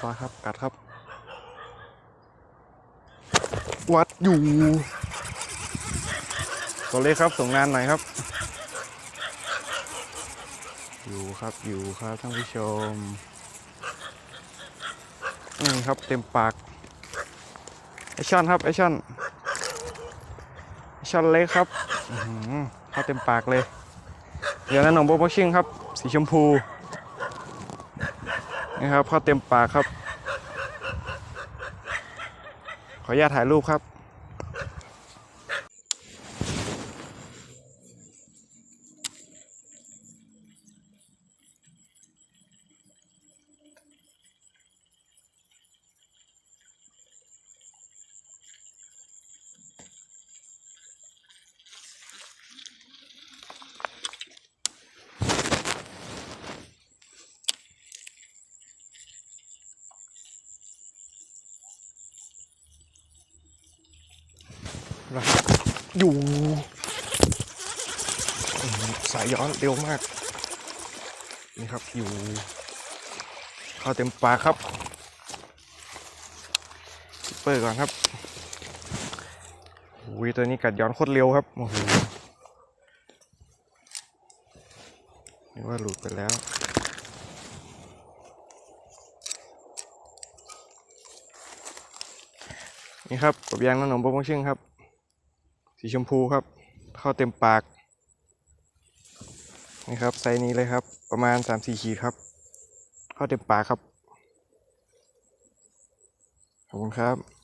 ฟ้าครับ กัดครับ วัดอยู่ ตัวเล็กครับส่งงานหน่อยครับ อยู่ครับอยู่ครับท่านผู้ชมนี่ครับเต็มปากไอช่อนครับไอช่อนไอช่อนเล็กครับเข้าเต็มปากเลย เดี๋ยวนั้นหนองโบบ็อกชิ่งครับ สีชมพู นะครับเข้าเต็มปากครับ ขออนุญาตถ่ายรูปครับ นะครับอยู่สายย้อนเร็วมาก นี่ครับอยู่เข้าเต็มปลาครับเปิดก่อนครับอุ้ยตัวนี้กัดย้อนโคตรเร็วครับโอ้โหนี่ว่าหลุดไปแล้วนี่ครับกบยางน้ำหนมโปรโมชั่นครับ สีชมพูครับ เข้าเต็มปากนี่ครับไซนี้เลยครับ ประมาณ3-4ขีดครับ เข้าเต็มปากครับ ขอบคุณครับ